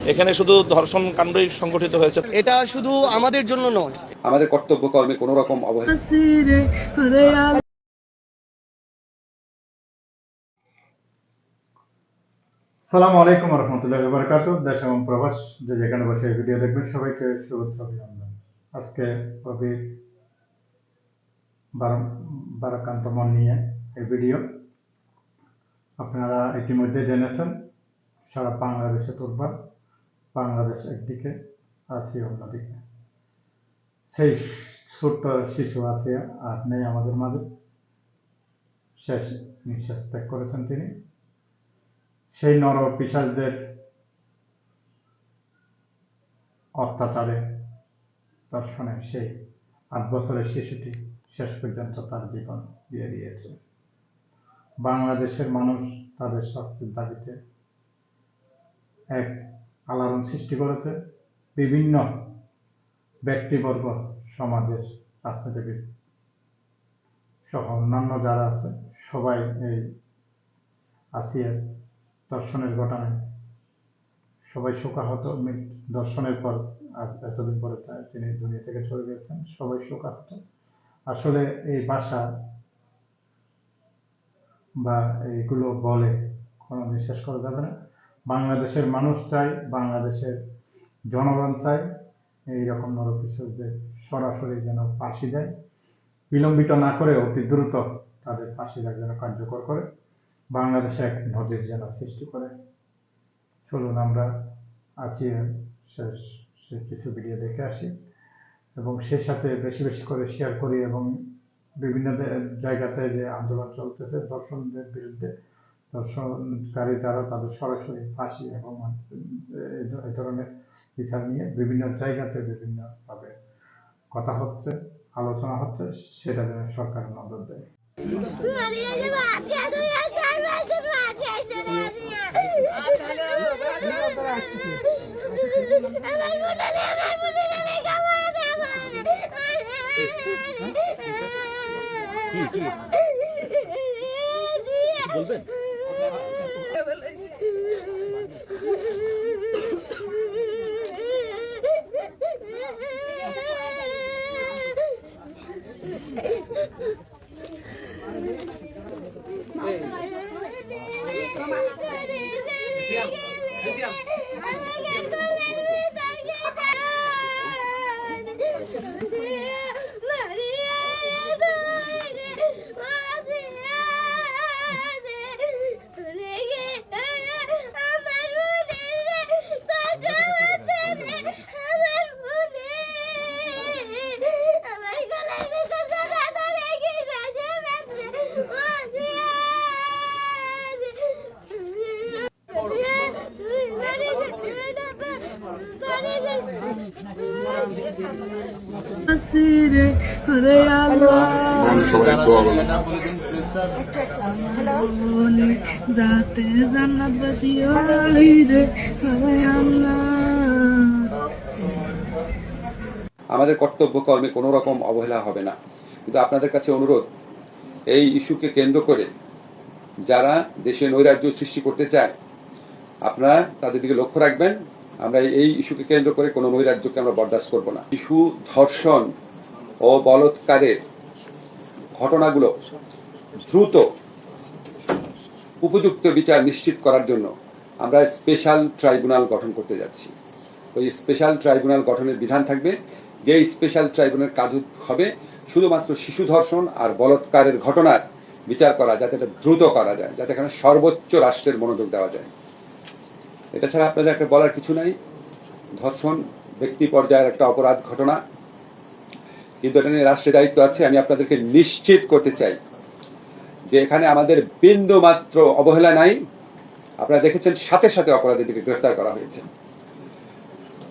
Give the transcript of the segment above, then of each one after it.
এখানে শুধু ধর্ষণ কাণ্ডই সংগঠিত হয়েছে। এটা শুধু আমাদের জন্য নয়। আমাদের কর্তব্য কর্মে কোনো রকম অবহেলা সালাম আলাইকুম রহমতুল্লাহ বরকাত দেশ এবং প্রবাস যে যেখানে বসে ভিডিও দেখবেন সবাইকে শুভেচ্ছা অভিনন্দন। আজকে কবি বারাকান্ত মন নিয়ে এই ভিডিও। আপনারা ইতিমধ্যে জেনেছেন সারা বাংলাদেশে তুলবার বাংলাদেশ একদিকে আছি অন্যদিকে। সেই ছোট্ট শিশু আছে আর নেই আমাদের মাঝে। শেষ নিঃশ্বাস ত্যাগ করেছেন তিনি। সেই নর পিসাজদের অত্যাচারে, দর্শনে সেই আট বছরের শিশুটি শেষ পর্যন্ত তার জীবন দিয়ে দিয়েছে। বাংলাদেশের মানুষ তাদের শাস্তির দাবিতে এক আলোড়ন সৃষ্টি করেছে বিভিন্ন ব্যক্তিবর্গ সমাজের রাজনীতিবিদ সহ অন্যান্য যারা আছে, সবাই এই আসিয়ার দর্শনের ঘটনায় সবাই শোকাহত। দর্শনের পর এতদিন পরে তিনি দুনিয়া থেকে চলে গেছেন, সবাই শোকাহত। আসলে এই ভাষা বা এইগুলো বলে কোনো বিশ্বাস করা যাবে না। বাংলাদেশের মানুষ চায় বাংলাদেশের জনগণ চায় এইরকম নরকিশোরদের সরাসরি যেন ফাঁসি দেয়। বিলম্বিত না করে অতি দ্রুত তাদের ফাঁসি দেয় যেন কার্যকর করে। বাংলাদেশে এক নদীর যেন সৃষ্টি করে। চলুন আমরা আজকে শেষ সে কিছু ভিডিও দেখে আসি এবং সেই সাথে বেশি বেশি করে শেয়ার করি এবং বিভিন্ন জায়গাতে যে আন্দোলন চলতেছে, দর্শনদের বিরুদ্ধে দর্শনকারী যারা তাদের সরাসরি ফাঁসি এবং এই ধরনের বিচার নিয়ে বিভিন্ন জায়গাতে বিভিন্নভাবে কথা হচ্ছে, আলোচনা হচ্ছে, সেটা যেন সরকার নজর দেয়। Maria de যাতে রে আমাদের কর্তব্য কর্মে কোনো রকম অবহেলা হবে না। কিন্তু আপনাদের কাছে অনুরোধ এই ইস্যুকে কেন্দ্র করে যারা দেশে নৈরাজ্য সৃষ্টি করতে চায় আপনারা তাদের দিকে লক্ষ্য রাখবেন। আমরা এই ইস্যুকে কেন্দ্র করে কোনো নৈরাজ্যকে আমরা বরদাস্ত করব না। শিশু ধর্ষণ ও বলৎকারের ঘটনাগুলো দ্রুত উপযুক্ত বিচার নিশ্চিত করার জন্য আমরা স্পেশাল ট্রাইব্যুনাল গঠন করতে যাচ্ছি। ওই স্পেশাল ট্রাইব্যুনাল গঠনের বিধান থাকবে, যে স্পেশাল ট্রাইব্যুনাল কাজ হবে শুধুমাত্র শিশু ধর্ষণ আর বলৎকারের ঘটনার বিচার করা, যাতে এটা দ্রুত করা যায়, যাতে এখানে সর্বোচ্চ রাষ্ট্রের মনোযোগ দেওয়া যায়। এটা ছাড়া আপনাদের একটা বলার কিছু নাই। ধর্ষণ, ব্যক্তি পর্যায়ের একটা অপরাধ ঘটনা কিন্তু এটা নিয়ে রাষ্ট্রের দায়িত্ব আছে, আমি আপনাদেরকে নিশ্চিত করতে চাই যে এখানে আমাদের বিন্দু মাত্র অবহেলা নাই। আপনারা দেখেছেন, সাথে সাথে অপরাধীদেরকে গ্রেফতার করা হয়েছে।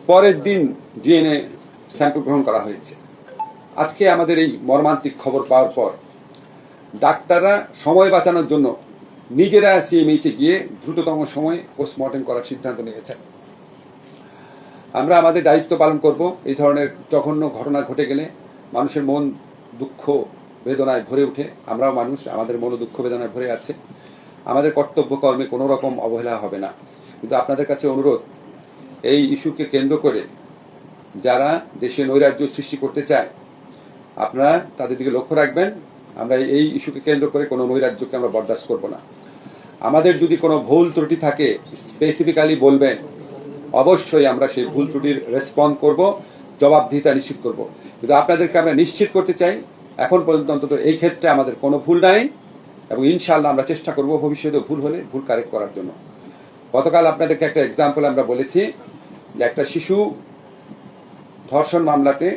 পরের দিন ডিএনএ স্যাম্পল গ্রহণ করা হয়েছে। আজকে আমাদের এই মর্মান্তিক খবর পাওয়ার পর ডাক্তাররা সময় বাঁচানোর জন্য নিজেরা সিএমএইচে গিয়ে দ্রুততম সময়ে পোস্টমর্টেম করার সিদ্ধান্ত নিয়েছেন। আমরা আমাদের দায়িত্ব পালন করব। এই ধরনের জঘন্য ঘটনা ঘটে গেলে মানুষের মন দুঃখ বেদনায় ভরে ওঠে। আমরাও মানুষ, আমাদের মন দুঃখ বেদনায় ভরে আছে। আমাদের কর্তব্য কর্মে কোনো রকম অবহেলা হবে না। কিন্তু আপনাদের কাছে অনুরোধ, এই ইস্যুকে কেন্দ্র করে যারা দেশে নৈরাজ্য সৃষ্টি করতে চায়, আপনারা তাদের দিকে লক্ষ্য রাখবেন। আমরা এই ইস্যুকে কেন্দ্র করে কোনো নৈরাজ্যকে আমরা বরদাস্ত করব না। আমাদের যদি কোনো ভুল ত্রুটি থাকে স্পেসিফিক্যালি বলবেন, অবশ্যই আমরা সেই ভুল ত্রুটির রেসপন্ড করব, জবাবদিহিতা নিশ্চিত করব। কিন্তু আপনাদেরকে আমরা নিশ্চিত করতে চাই, এখন পর্যন্ত অন্তত এই ক্ষেত্রে আমাদের কোনো ভুল নাই এবং ইনশাআল্লাহ আমরা চেষ্টা করব ভবিষ্যতে ভুল হলে ভুল কারেক্ট করার জন্য। গতকাল আপনাদেরকে একটা এক্সাম্পল আমরা বলেছি যে একটা শিশু ধর্ষণ মামলাতে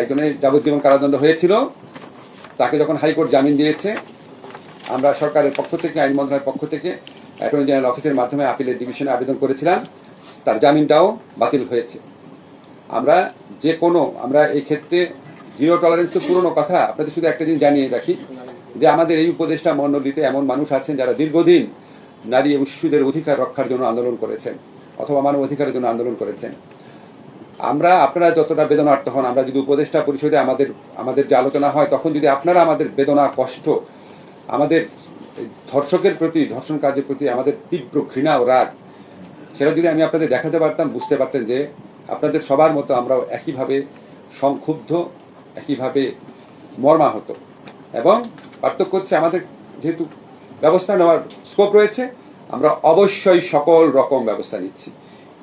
একজনের যাবজ্জীবন কারাদণ্ড হয়েছিল, তাকে যখন হাইকোর্ট জামিন দিয়েছে, আমরা সরকারের পক্ষ থেকে, আইন মন্ত্রণালয়ের পক্ষ থেকে, অ্যাটর্নি জেনারেল অফিসের মাধ্যমে আপিলের ডিভিশনে আবেদন করেছিলাম, তার জামিনটাও বাতিল হয়েছে। আমরা যে কোনো, আমরা এই ক্ষেত্রে জিরো টলারেন্স তো পুরনো কথা, আপনাদের শুধু একটা দিন জানিয়ে রাখি, যে আমাদের এই উপদেষ্টা মণ্ডলীতে এমন মানুষ আছেন যারা দীর্ঘদিন নারী এবং শিশুদের অধিকার রক্ষার জন্য আন্দোলন করেছেন, অথবা মানব অধিকারের জন্য আন্দোলন করেছেন। আমরা আপনারা যতটা বেদনার্থ হন, আমরা যদি উপদেষ্টা পরিষদে আমাদের আমাদের যে আলোচনা হয়, তখন যদি আপনারা আমাদের বেদনা, কষ্ট, আমাদের ধর্ষকের প্রতি, ধর্ষণ কার্যের প্রতি আমাদের তীব্র ঘৃণা ও রাগ, সেটা যদি আমি আপনাদের দেখাতে পারতাম, বুঝতে পারতেন যে আপনাদের সবার মতো আমরাও একইভাবে সংক্ষুব্ধ, একইভাবে মর্মাহত। এবং পার্থক্য হচ্ছে আমাদের যেহেতু ব্যবস্থা নেওয়ার স্কোপ রয়েছে, আমরা অবশ্যই সকল রকম ব্যবস্থা নিচ্ছি।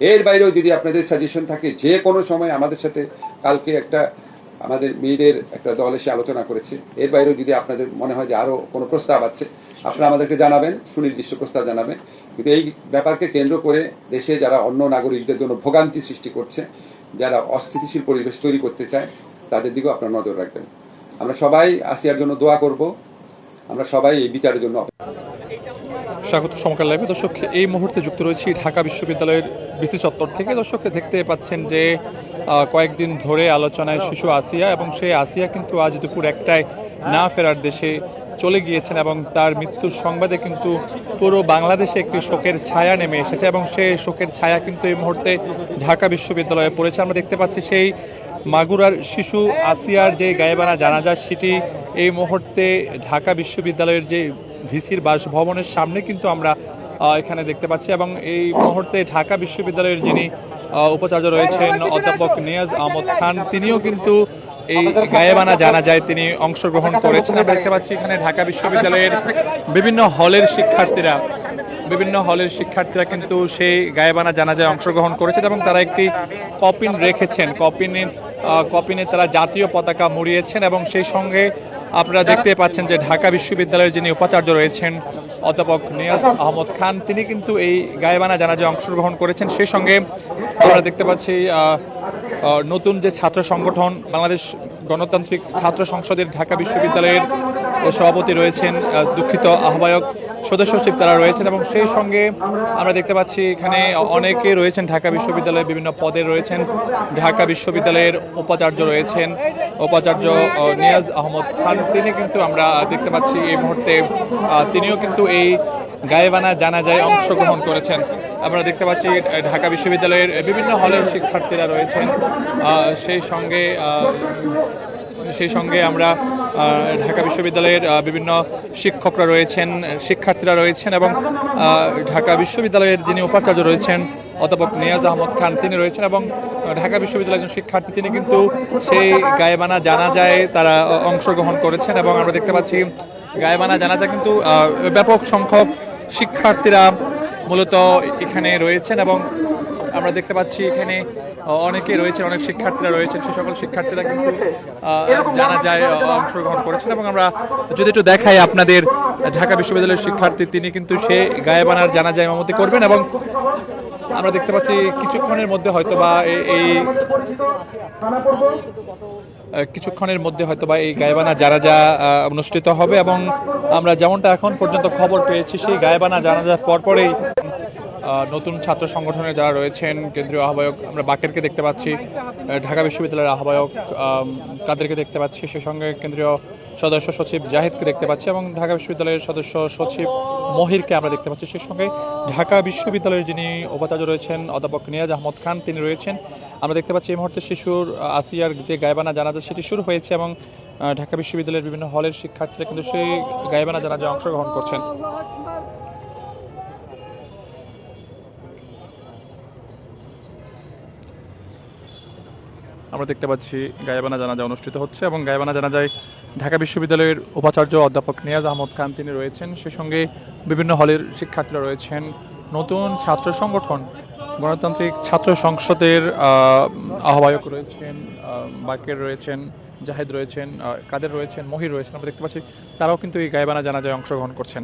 এর বাইরেও যদি আপনাদের সাজেশন থাকে, যে কোনো সময় আমাদের সাথে কালকে একটা আমাদের মেয়েদের একটা দল এসে আলোচনা করেছে, এর বাইরেও যদি আপনাদের মনে হয় যে আরও কোনো প্রস্তাব আছে, আপনারা আমাদেরকে জানাবেন, সুনির্দিষ্ট প্রস্তাব জানাবেন। কিন্তু এই ব্যাপারকে কেন্দ্র করে দেশে যারা অন্য নাগরিকদের জন্য ভোগান্তি সৃষ্টি করছে, যারা অস্থিতিশীল পরিবেশ তৈরি করতে চায়, তাদের দিকেও আপনারা নজর রাখবেন। আমরা সবাই আসিয়ার জন্য দোয়া করব। আমরা সবাই এই বিচারের জন্য স্বাগত সমকাল লাইভে। দর্শক, এই মুহূর্তে যুক্ত রয়েছি ঢাকা বিশ্ববিদ্যালয়ের বিসি চত্বর থেকে। দর্শক, দেখতে পাচ্ছেন যে কয়েকদিন ধরে আলোচনায় শিশু আসিয়া এবং সেই আসিয়া কিন্তু আজ দুপুর একটায় না ফেরার দেশে চলে গিয়েছেন এবং তার মৃত্যুর সংবাদে কিন্তু পুরো বাংলাদেশে একটি শোকের ছায়া নেমে এসেছে এবং সেই শোকের ছায়া কিন্তু এই মুহূর্তে ঢাকা বিশ্ববিদ্যালয়ে পড়েছে। আমরা দেখতে পাচ্ছি সেই মাগুরার শিশু আসিয়ার যে গায়েবানা জানাজা, সেটি এই মুহূর্তে ঢাকা বিশ্ববিদ্যালয়ের যে ভিসির বাসভবনের সামনে কিন্তু আমরা এখানে দেখতে পাচ্ছি এবং এই মুহূর্তে ঢাকা বিশ্ববিদ্যালয়ের যিনি উপাচার্য রয়েছেন অধ্যাপক নিয়াজ আহমদ খান। তিনিও কিন্তু এই গায়েবানা জানা যায় তিনি অংশগ্রহণ করেছেন। আমরা দেখতে পাচ্ছি এখানে ঢাকা বিশ্ববিদ্যালয়ের বিভিন্ন হলের শিক্ষার্থীরা, বিভিন্ন হলের শিক্ষার্থীরা কিন্তু সেই গায়েবানা জানাজায় অংশগ্রহণ করেছেন এবং তারা একটি কপিন রেখেছেন। কপিনের কপিনে তারা জাতীয় পতাকা মুড়িয়েছেন এবং সেই সঙ্গে আপনারা দেখতে পাচ্ছেন যে ঢাকা বিশ্ববিদ্যালয়ের যিনি উপাচার্য রয়েছেন অধ্যাপক নিয়াজ আহমদ খান, তিনি কিন্তু এই গায়েবানা জানাজে অংশগ্রহণ করেছেন। সেই সঙ্গে আমরা দেখতে পাচ্ছি নতুন যে ছাত্র সংগঠন, বাংলাদেশ গণতান্ত্রিক ছাত্র সংসদের ঢাকা বিশ্ববিদ্যালয়ের সভাপতি রয়েছেন দুঃখিত আহ্বায়ক সদস্য সচিব তারা রয়েছেন এবং সেই সঙ্গে আমরা দেখতে পাচ্ছি এখানে অনেকে রয়েছেন, ঢাকা বিশ্ববিদ্যালয়ের বিভিন্ন পদে রয়েছেন, ঢাকা বিশ্ববিদ্যালয়ের উপাচার্য রয়েছেন, উপাচার্য নিয়াজ আহমদ খান। তিনি কিন্তু আমরা দেখতে পাচ্ছি এই মুহূর্তে তিনিও কিন্তু এই গায়েবানা জানাজায় অংশগ্রহণ করেছেন। আমরা দেখতে পাচ্ছি ঢাকা বিশ্ববিদ্যালয়ের বিভিন্ন হলের শিক্ষার্থীরা রয়েছেন সেই সঙ্গে সেই সঙ্গে আমরা ঢাকা বিশ্ববিদ্যালয়ের বিভিন্ন শিক্ষকরা রয়েছেন, শিক্ষার্থীরা রয়েছেন এবং ঢাকা বিশ্ববিদ্যালয়ের যিনি উপাচার্য রয়েছেন, অধ্যাপক নিয়াজ আহমদ খান, তিনি রয়েছেন এবং ঢাকা বিশ্ববিদ্যালয়ের একজন শিক্ষার্থী, তিনি কিন্তু সেই গায়েবানা জানা যায় তারা অংশগ্রহণ করেছেন এবং আমরা দেখতে পাচ্ছি গায়েবানা জানা যায় কিন্তু ব্যাপক সংখ্যক শিক্ষার্থীরা মূলত এখানে রয়েছেন এবং আমরা দেখতে পাচ্ছি এখানে অনেকে রয়েছেন অনেক শিক্ষার্থীরা রয়েছেন। সে সকল শিক্ষার্থীরা কিন্তু জানা যায় অংশগ্রহণ করেছেন এবং আমরা যদি একটু দেখাই আপনাদের ঢাকা বিশ্ববিদ্যালয়ের শিক্ষার্থী তিনি কিন্তু সে গায়েবানার জানা যায় মামতি করবেন এবং আমরা দেখতে পাচ্ছি কিছুক্ষণের মধ্যে হয়তো বা এই কিছুক্ষণের মধ্যে হয়তো বা এই গায়েবানা জানাজা অনুষ্ঠিত হবে এবং আমরা যেমনটা এখন পর্যন্ত খবর পেয়েছি সেই গায়েবানা জানাজার পরপরেই নতুন ছাত্র সংগঠনের যারা রয়েছেন, কেন্দ্রীয় আহ্বায়ক, আমরা বাকেরকে দেখতে পাচ্ছি ঢাকা বিশ্ববিদ্যালয়ের আহ্বায়ক কাদেরকে দেখতে পাচ্ছি, সে সঙ্গে কেন্দ্রীয় সদস্য সচিব জাহিদকে দেখতে পাচ্ছি এবং ঢাকা বিশ্ববিদ্যালয়ের সদস্য সচিব মহিরকে আমরা দেখতে পাচ্ছি। সেই সঙ্গে ঢাকা বিশ্ববিদ্যালয়ের যিনি উপাচার্য রয়েছেন, অধ্যাপক নিয়াজ আহমদ খান, তিনি রয়েছেন। আমরা দেখতে পাচ্ছি এই মুহূর্তে শিশুর আসিয়ার যে গায়বানা জানাজা, সেটি শুরু হয়েছে এবং ঢাকা বিশ্ববিদ্যালয়ের বিভিন্ন হলের শিক্ষার্থীরা কিন্তু সেই গায়বানা জানাজায় অংশগ্রহণ করছেন। আমরা দেখতে পাচ্ছি গায়েবানা জানাজা অনুষ্ঠিত হচ্ছে এবং গায়েবানা জানাজায় ঢাকা বিশ্ববিদ্যালয়ের উপাচার্য অধ্যাপক নিয়াজ আহমদ খান তিনি রয়েছেন। সেই সঙ্গে বিভিন্ন হলের শিক্ষার্থীরা রয়েছেন। নতুন ছাত্র সংগঠন, গণতান্ত্রিক ছাত্র সংসদের আহ্বায়ক রয়েছেন বাকের রয়েছেন, জাহেদ রয়েছেন কাদের রয়েছেন, মহির রয়েছেন। আমরা দেখতে পাচ্ছি তারাও কিন্তু এই গায়েবানা জানাজায় অংশগ্রহণ করছেন।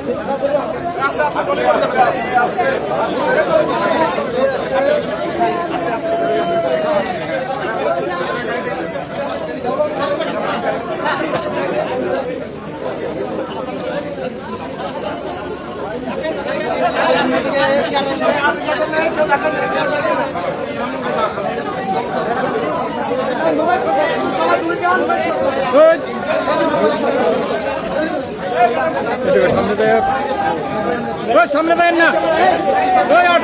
করেন না সামনে দেন না।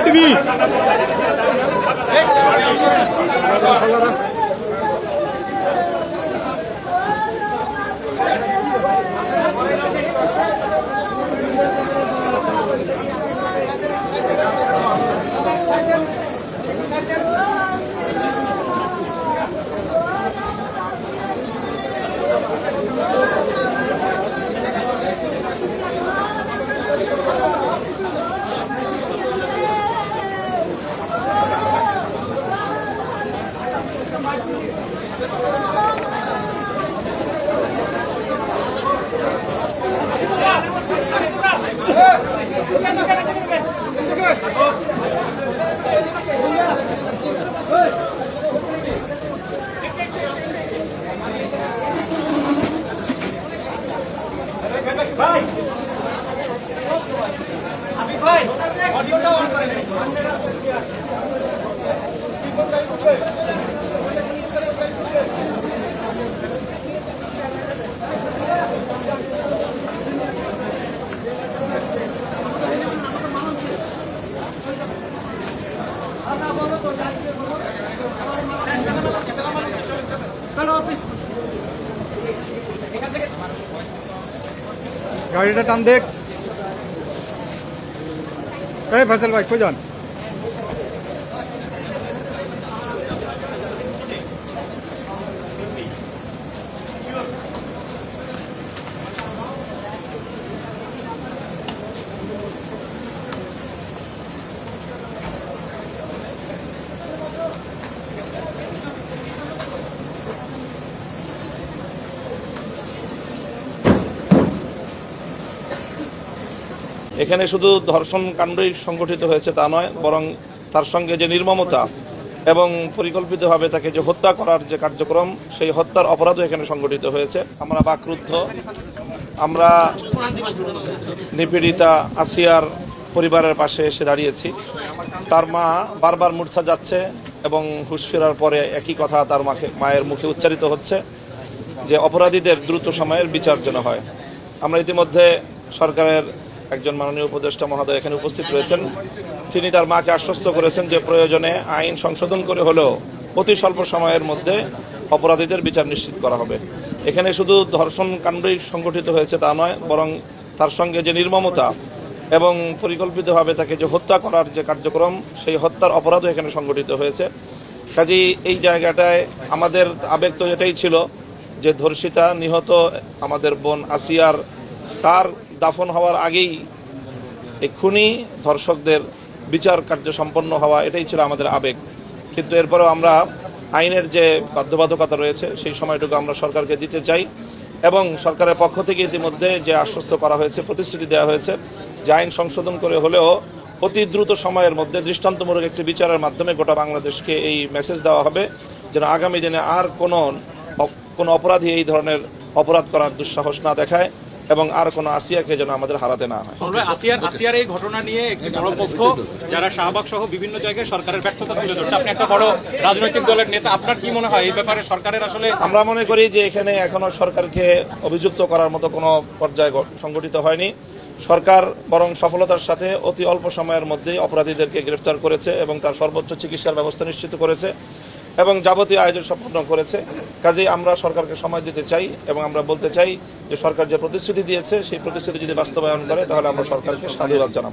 টিভি। গাড়িটা টান দেখ এই ফজল এখানে শুধু ধর্ষণ কাণ্ডই সংগঠিত হয়েছে তা নয়, বরং তার সঙ্গে যে নির্মমতা এবং পরিকল্পিতভাবে তাকে যে হত্যা করার যে কার্যক্রম, সেই হত্যার অপরাধও এখানে সংগঠিত হয়েছে। আমরা বাকরুদ্ধ, আমরা নিপীড়িতা আসিয়ার পরিবারের পাশে এসে দাঁড়িয়েছি। তার মা বারবার মূর্ছা যাচ্ছে এবং হুঁশ ফেরার পরে একই কথা তার মাকে, মায়ের মুখে উচ্চারিত হচ্ছে যে অপরাধীদের দ্রুত সময়ের বিচার যেন হয়। আমরা ইতিমধ্যে সরকারের একজন মাননীয় উপদেষ্টা মহোদয় এখানে উপস্থিত রয়েছেন। তিনি তার মাকে আশ্বস্ত করেছেন যে প্রয়োজনে আইন সংশোধন করে হলেও অতি স্বল্প সময়ের মধ্যে অপরাধীদের বিচার নিশ্চিত করা হবে। এখানে শুধু ধর্ষণ কাণ্ডই সংগঠিত হয়েছে তা নয়, বরং তার সঙ্গে যে নির্মমতা এবং পরিকল্পিতভাবে তাকে যে হত্যা করার যে কার্যক্রম, সেই হত্যার অপরাধও এখানে সংগঠিত হয়েছে। কাজেই এই জায়গাটায় আমাদের আবেগ তো এটাই ছিল যে ধর্ষিতা নিহত আমাদের বোন আসিয়ার তার দাফন হওয়ার আগেই এই খুনি ধর্ষকদের বিচার কার্য সম্পন্ন হওয়া, এটাই ছিল আমাদের আবেগ। কিন্তু এরপরেও আমরা আইনের যে বাধ্যবাধকতা রয়েছে, সেই সময়টুকু আমরা সরকারকে দিতে চাই এবং সরকারের পক্ষ থেকে ইতিমধ্যে যে আশ্বস্ত করা হয়েছে, প্রতিশ্রুতি দেওয়া হয়েছে, যে আইন সংশোধন করে হলেও অতি দ্রুত সময়ের মধ্যে দৃষ্টান্তমূলক একটি বিচারের মাধ্যমে গোটা বাংলাদেশকে এই মেসেজ দেওয়া হবে, যেন আগামী দিনে আর কোনো কোনো অপরাধী এই ধরনের অপরাধ করার দুঃসাহস না দেখায়। এবং আর কোনো আসিয়াকে যেন আমাদের হারাতে না হয়। আসিয়ার আসিয়ার এই ঘটনা নিয়ে একটি বড় পক্ষ যারা শাহবাগ সহ বিভিন্ন জায়গায় সরকারের ব্যর্থতা তুলে ধরছে। আপনি একটা বড় রাজনৈতিক দলের নেতা আপনার কি মনে হয় এই ব্যাপারে সরকারের আসলে আমরা মনে করি যে এখানে এখনও সরকারকে অভিযুক্ত করার মতো কোনো পর্যায়ে সংগঠিত হয়নি। সরকার বরং সফলতার সাথে অতি অল্প সময়ের মধ্যেই অপরাধীদেরকে গ্রেফতার করেছে এবং তার সর্বোচ্চ চিকিৎসার ব্যবস্থা নিশ্চিত করেছে। এবং যাবতীয় আয়োজন সম্পন্ন করেছে। কাজেই আমরা সরকারকে সময় দিতে চাই এবং আমরা বলতে চাই যে সরকার যে প্রতিশ্রুতি দিয়েছে সেই প্রতিশ্রুতি যদি বাস্তবায়ন করে তাহলে আমরা সরকারকে সাধুবাদ জানাব।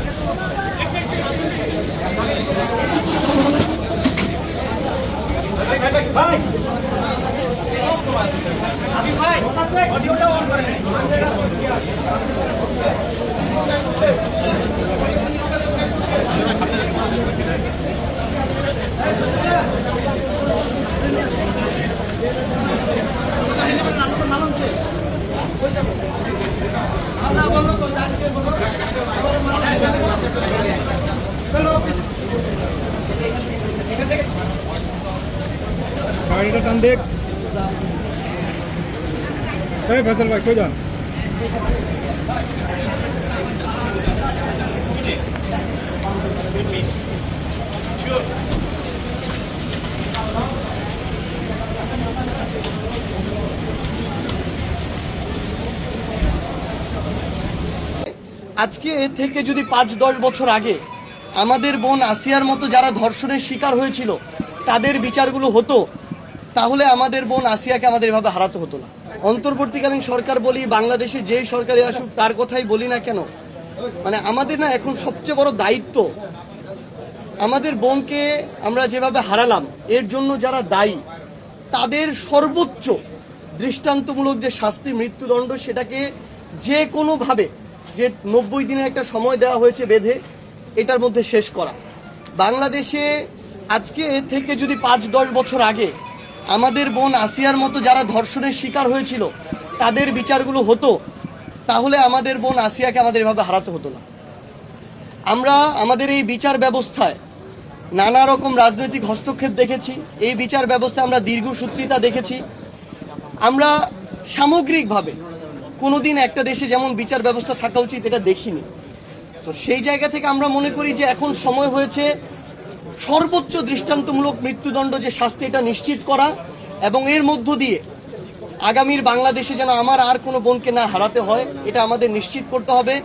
আমরা বন্ধ করছি আজকে বলো আমার মনে হয় চলো অফিস গাড়িটা টান দেখ। এই ভাই, কই যান? আজকে থেকে যদি পাঁচ, দশ বছর আগে আমাদের বোন আসিয়ার মতো যারা ধর্ষণের শিকার হয়েছিল, তাদের বিচারগুলো হতো। তাহলে আমাদের বোন আসিয়াকে আমাদের এভাবে হারাতে হতো না। অন্তর্বর্তীকালীন সরকার বলি, বাংলাদেশের যেই সরকারে আসুক, তার কথাই বলি না কেন? মানে আমাদের না এখন সবচেয়ে বড় দায়িত্ব, আমাদের বোনকে আমরা যেভাবে হারালাম, এর জন্য যারা দায়ী, তাদের সর্বোচ্চ দৃষ্টান্তমূলক যে শাস্তি, মৃত্যুদণ্ড, সেটাকে যে কোনোভাবে যে নব্বই দিনের একটা সময় দেওয়া হয়েছে বেঁধে, এটার মধ্যে শেষ করা। বাংলাদেশে আজকে থেকে যদি পাঁচ দশ বছর আগে আমাদের বোন আসিয়ার মতো যারা ধর্ষণের শিকার হয়েছিল, তাদের বিচারগুলো হতো, তাহলে আমাদের বোন আসিয়াকে আমাদের এভাবে হারাতে হতো না। আমরা আমাদের এই বিচার ব্যবস্থায় নানা রকম রাজনৈতিক হস্তক্ষেপ দেখেছি, এই বিচার ব্যবস্থা আমরা দীর্ঘসূত্রিতা দেখেছি। আমরা সামগ্রিকভাবে কোনোদিন একটা দেশে যেমন বিচার ব্যবস্থা থাকা উচিত, এটা দেখিনি। তো সেই জায়গা থেকে আমরা মনে করি যে এখন সময় হয়েছে সর্বোচ্চ দৃষ্টান্তমূলক মৃত্যুদণ্ড যে শাস্তি, এটা নিশ্চিত করা এবং এর মধ্য দিয়ে আগামীর বাংলাদেশে যেন আমার আর কোনো বোনকে না হারাতে হয়, এটা আমাদের নিশ্চিত করতে হবে।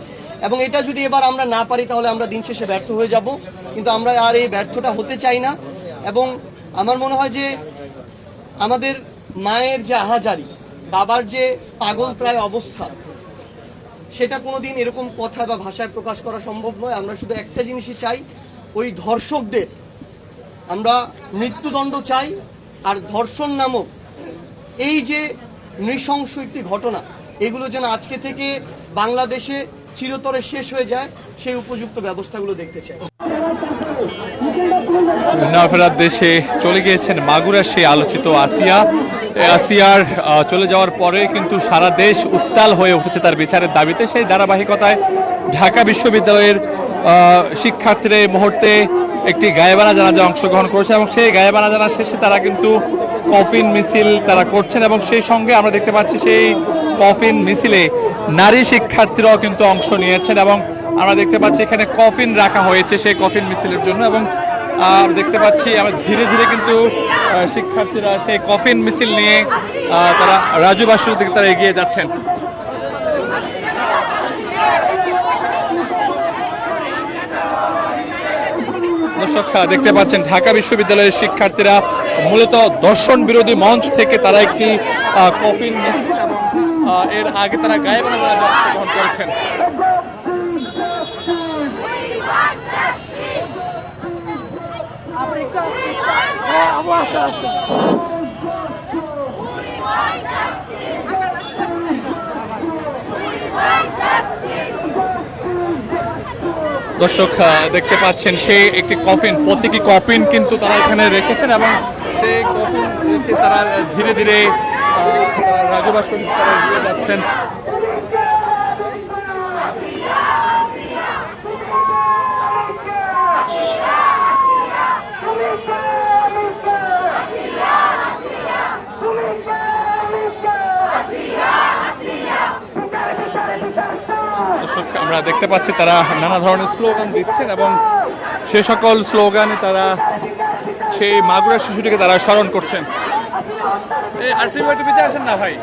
এবং এটা যদি এবার আমরা না পারি, তাহলে আমরা দিন শেষে ব্যর্থ হয়ে যাব। কিন্তু আমরা আর এই ব্যর্থটা হতে চাই না। এবং আমার মনে হয় যে আমাদের মায়ের যে আহাজারি, বাবার যে পাগল প্রায় অবস্থা, সেটা কোনো দিন এরকম কথা বা ভাষায় প্রকাশ করা সম্ভব নয়। আমরা শুধু একটা জিনিসই চাই, ওই ধর্ষকদের আমরা মৃত্যুদণ্ড চাই আর ধর্ষণ নামক এই যে নৃশংস একটি ঘটনা, এগুলো যেন আজকে থেকে বাংলাদেশে চিরতরে শেষ হয়ে যায়, সেই উপযুক্ত ব্যবস্থাগুলো দেখতে চাই। না ফেরার দেশে চলে গিয়েছেন মাগুরার সেই আলোচিত আসিয়া। আসিয়ার চলে যাওয়ার পরে কিন্তু সারা দেশ উত্তাল হয়ে উঠেছে তার বিচারের দাবিতে। সেই ধারাবাহিকতায় ঢাকা বিশ্ববিদ্যালয়ের শিক্ষার্থীরা এই মুহূর্তে একটি গায়েবানা জানাজা অংশগ্রহণ করেছে এবং সেই গায়েবানা জানা শেষে তারা কিন্তু কফিন মিছিল তারা করছেন এবং সেই সঙ্গে আমরা দেখতে পাচ্ছি সেই কফিন মিছিলে নারী শিক্ষার্থীরাও কিন্তু অংশ নিয়েছেন এবং আমরা দেখতে পাচ্ছি এখানে কফিন রাখা হয়েছে সেই কফিন মিছিলের জন্য এবং আর দেখতে পাচ্ছি আমরা ধীরে ধীরে কিন্তু শিক্ষার্থীরা সেই কফিন মিছিল নিয়ে তারা রাজু বাসুর দিকে তারা এগিয়ে যাচ্ছেন। দর্শক দেখতে পাচ্ছেন ঢাকা বিশ্ববিদ্যালয়ের শিক্ষার্থীরা মূলত দর্শন বিরোধী মঞ্চ থেকে তারা একটি আহ, এর আগে তারা গায়ে বানা গ্রহণ করেছেন। দর্শক দেখতে পাচ্ছেন সেই একটি কফিন প্রতীকী কফিন কিন্তু তারা এখানে রেখেছেন এবং সেই কফিন তারা ধীরে ধীরে রাজু ভাস্কর তারা যাচ্ছেন। দর্শক আমরা দেখতে পাচ্ছি তারা নানা ধরনের স্লোগান দিচ্ছেন এবং সে সকল স্লোগানে তারা সেই মাগুরা শিশুটিকে তারা স্মরণ করছেন আরটিভি একটু আসেন না ভাই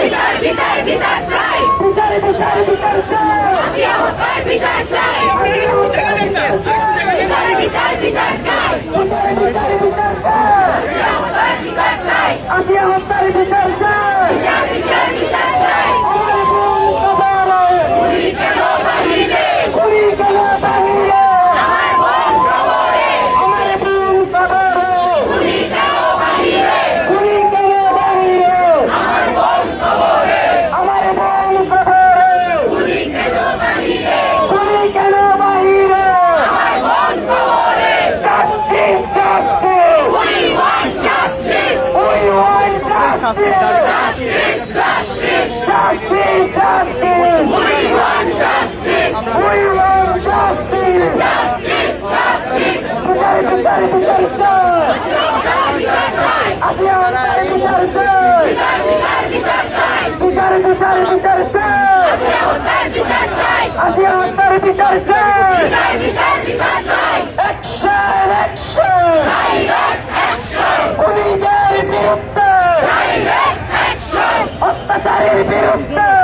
বিচার বিচার চাই বিচার বিচার বিচার চাই আসিয়া হত্যার বিচার চাই বিচার বিচার বিচার চাই আসিয়া হত্যার বিচার চাই আসিয়া হত্যার বিচার চাই বিচার বিচার বিচার চাই গুলি কেন বাহিরে গুলি কেন বাহিরে আমার বোন কবরে আমার বোন কবরে গুলি কেন বাহিরে গুলি কেন বাহিরে আমার বোন কবরে আমার বোন কবরে গুলি কেন বাহিরে গুলি কেন বাহিরে আমার বোন কবরে justice justice we want justice we want justice justice justice justice justice we want justice we want justice justice justice বিচার বিচার বিচার চাই আসিয়া বিচার বিচার চাই Hey,